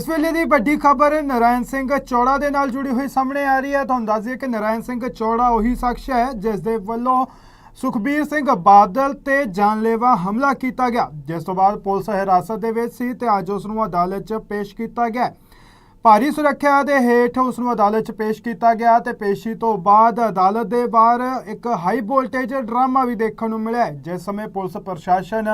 ਇਸ ਵੇਲੇ ਦੀ ਵੱਡੀ ਖਬਰ ਨਰਾਇਣ ਸਿੰਘ ਚੌੜਾ ਦੇ ਨਾਲ ਜੁੜੀ ਹੋਈ ਸਾਹਮਣੇ ਆ ਰਹੀ ਹੈ। ਤੁਹਾਨੂੰ ਦੱਸ ਦਈਏ ਕਿ ਨਰਾਇਣ ਸਿੰਘ ਚੌੜਾ ਉਹੀ ਸ਼ਖਸ ਹੈ ਜਿਸ ਦੇ ਵੱਲੋਂ ਸੁਖਬੀਰ ਸਿੰਘ ਬਾਦਲ ਤੇ ਜਾਨਲੇਵਾ ਹਮਲਾ ਕੀਤਾ ਗਿਆ। ਜਿਸ ਤੋਂ ਬਾਅਦ ਪੁਲਿਸ ਹਿਰਾਸਤ ਦੇ ਵਿੱਚ ਸੀ ਤੇ ਅੱਜ ਉਸ ਨੂੰ ਅਦਾਲਤ 'ਚ ਪੇਸ਼ ਕੀਤਾ ਗਿਆ। ਭਾਰੀ ਸੁਰੱਖਿਆ ਦੇ ਹੇਠ ਉਸ ਨੂੰ ਅਦਾਲਤ 'ਚ ਪੇਸ਼ ਕੀਤਾ ਗਿਆ ਤੇ ਪੇਸ਼ੀ ਤੋਂ ਬਾਅਦ ਅਦਾਲਤ ਦੇ ਬਾਹਰ ਇੱਕ ਹਾਈ ਵੋਲਟੇਜ ਡਰਾਮਾ ਵੀ ਦੇਖਣ ਨੂੰ ਮਿਲਿਆ ਜਿਸ ਸਮੇਂ ਪੁਲਿਸ ਪ੍ਰਸ਼ਾਸਨ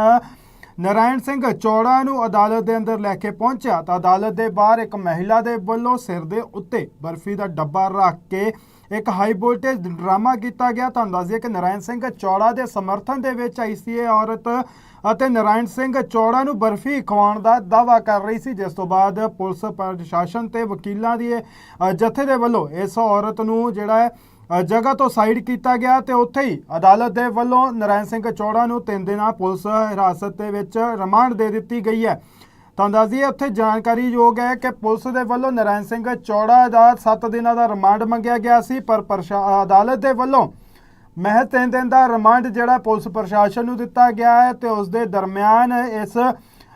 ਨਰਾਇਣ ਸਿੰਘ ਚੌੜਾ ਨੂੰ ਅਦਾਲਤ ਦੇ ਅੰਦਰ ਲੈ ਕੇ ਪਹੁੰਚਿਆ ਤਾਂ ਅਦਾਲਤ ਦੇ ਬਾਹਰ ਇੱਕ ਮਹਿਲਾ ਦੇ ਵੱਲੋਂ ਸਿਰ ਦੇ ਉੱਤੇ ਬਰਫੀ ਦਾ ਡੱਬਾ ਰੱਖ ਕੇ ਇੱਕ ਹਾਈ ਵੋਲਟੇਜ ਡਰਾਮਾ ਕੀਤਾ ਗਿਆ। ਤੁਹਾਨੂੰ ਦੱਸ ਦਈਏ ਕਿ ਨਰਾਇਣ ਸਿੰਘ ਚੌੜਾ ਦੇ ਸਮਰਥਨ ਦੇ ਵਿੱਚ ਆਈ ਸੀ ਇਹ ਔਰਤ ਅਤੇ ਨਰਾਇਣ ਸਿੰਘ ਚੌੜਾ ਨੂੰ ਬਰਫੀ ਖਵਾਉਣ ਦਾ ਦਾਅਵਾ ਕਰ ਰਹੀ ਸੀ। ਜਿਸ ਤੋਂ ਬਾਅਦ ਪੁਲਿਸ ਪ੍ਰਸ਼ਾਸਨ ਤੇ ਵਕੀਲਾਂ ਦੀ ਜਥੇ ਦੇ ਵੱਲੋਂ ਇਸ ਔਰਤ ਨੂੰ ਜਿਹੜਾ ਹੈ ਜਗ੍ਹਾ ਤੋਂ ਸਾਈਡ ਕੀਤਾ ਗਿਆ ਤੇ ਉੱਥੇ ਹੀ ਅਦਾਲਤ ਦੇ ਵੱਲੋਂ ਨਰਾਇਣ ਸਿੰਘ ਚੌੜਾ ਨੂੰ ਤਿੰਨ ਦਿਨਾਂ ਪੁਲਿਸ ਹਿਰਾਸਤ ਦੇ ਵਿੱਚ ਰਿਮਾਂਡ ਦੇ ਦਿੱਤੀ ਗਈ ਹੈ। ਤਾਂ ਦੱਸਦੀ ਦਈਏ, ਉੱਥੇ ਜਾਣਕਾਰੀ ਯੋਗ ਹੈ ਕਿ ਪੁਲਿਸ ਦੇ ਵੱਲੋਂ ਨਰਾਇਣ ਸਿੰਘ ਚੌੜਾ ਦਾ 7 ਦਿਨਾਂ ਦਾ ਰਿਮਾਂਡ ਮੰਗਿਆ ਗਿਆ ਸੀ, ਪਰ ਪ੍ਰਸ਼ਾ- ਅਦਾਲਤ ਦੇ ਵੱਲੋਂ ਮਹਿਜ਼ ਤਿੰਨ ਦਿਨ ਦਾ ਰਿਮਾਂਡ ਜਿਹੜਾ ਪੁਲਿਸ ਪ੍ਰਸ਼ਾਸਨ ਨੂੰ ਦਿੱਤਾ ਗਿਆ ਹੈ ਤੇ ਉਸ ਦੇ ਦਰਮਿਆਨ ਇਸ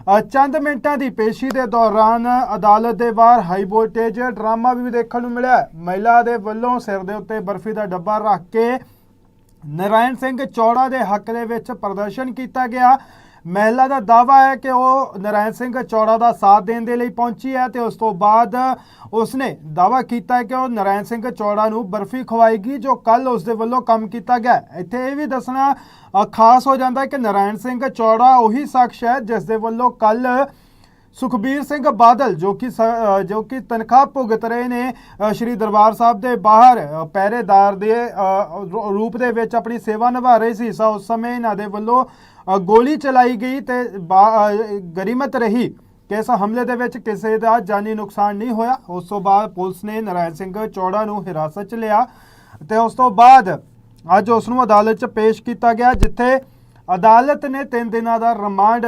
ਚੰਦ ਮਿੰਟਾਂ ਦੀ ਪੇਸ਼ੀ ਦੇ ਦੌਰਾਨ ਅਦਾਲਤ ਦੇ ਬਾਹਰ ਹਾਈ ਵੋਲਟੇਜ ਡਰਾਮਾ ਵੀ ਦੇਖਣ ਨੂੰ ਮਿਲਿਆ। ਮਹਿਲਾ ਦੇ ਵੱਲੋਂ ਸਿਰ ਦੇ ਉੱਤੇ ਬਰਫੀ ਦਾ ਡੱਬਾ ਰੱਖ ਕੇ ਨਰਾਇਣ ਸਿੰਘ ਚੌੜਾ ਦੇ ਹੱਕ ਦੇ ਵਿੱਚ ਪ੍ਰਦਰਸ਼ਨ ਕੀਤਾ ਗਿਆ। ਮਹਿਲਾ ਦਾ ਦਾਵਾ ਹੈ ਕਿ ਉਹ ਨਰਾਇਣ ਸਿੰਘ ਚੌੜਾ ਦਾ ਸਾਥ ਦੇਣ ਦੇ ਲਈ ਪਹੁੰਚੀ ਹੈ ਤੇ ਉਸ ਤੋਂ ਬਾਅਦ ਉਸਨੇ ਦਾਵਾ ਕੀਤਾ ਹੈ ਕਿ ਉਹ ਨਰਾਇਣ ਸਿੰਘ ਚੌੜਾ ਨੂੰ ਬਰਫੀ ਖਵਾਏਗੀ, ਜੋ ਕੱਲ ਉਸ ਦੇ ਵੱਲੋਂ ਕੰਮ ਕੀਤਾ ਗਿਆ ਇੱਥੇ ਇਹ ਵੀ ਦੱਸਣਾ ਖਾਸ ਹੋ ਜਾਂਦਾ ਹੈ ਕਿ ਨਰਾਇਣ ਸਿੰਘ ਚੌੜਾ ਉਹੀ ਸ਼ਖਸ ਹੈ ਜਿਸ ਦੇ ਵੱਲੋਂ ਕੱਲ ਸੁਖਬੀਰ ਸਿੰਘ ਬਾਦਲ, ਜੋ ਕਿ ਸ- ਜੋ ਕਿ ਤਨਖਾਹ ਭੁਗਤ ਰਹੇ ਨੇ ਸ਼੍ਰੀ ਦਰਬਾਰ ਸਾਹਿਬ ਦੇ ਬਾਹਰ ਪਹਿਰੇਦਾਰ ਦੇ ਰੂਪ ਦੇ ਵਿੱਚ ਆਪਣੀ ਸੇਵਾ ਨਿਭਾ ਰਹੇ ਸੀ। ਸੋ ਉਸ ਸਮੇਂ ਇਹਨਾਂ ਦੇ ਵੱਲੋਂ ਗੋਲੀ ਚਲਾਈ ਗਈ ਤੇ ਬਾ- ਗਰੀਮਤ ਰਹੀ। ਕਿ ਇਸ ਹਮਲੇ ਦੇ ਵਿੱਚ ਕਿਸੇ ਦਾ ਜਾਨੀ ਨੁਕਸਾਨ ਨਹੀਂ ਹੋਇਆ। ਉਸ ਤੋਂ ਬਾਅਦ ਪੁਲਿਸ ਨੇ ਨਰਾਇਣ ਸਿੰਘ ਚੌੜਾ ਨੂੰ ਹਿਰਾਸਤ 'ਚ ਲਿਆ ਤੇ ਉਸ ਤੋਂ ਬਾਅਦ ਅੱਜ ਉਸ ਨੂੰ ਅਦਾਲਤ 'ਚ ਪੇਸ਼ ਕੀਤਾ ਗਿਆ, ਜਿੱਥੇ ਅਦਾਲਤ ਨੇ 3 ਦਿਨਾਂ ਦਾ ਰਿਮਾਂਡ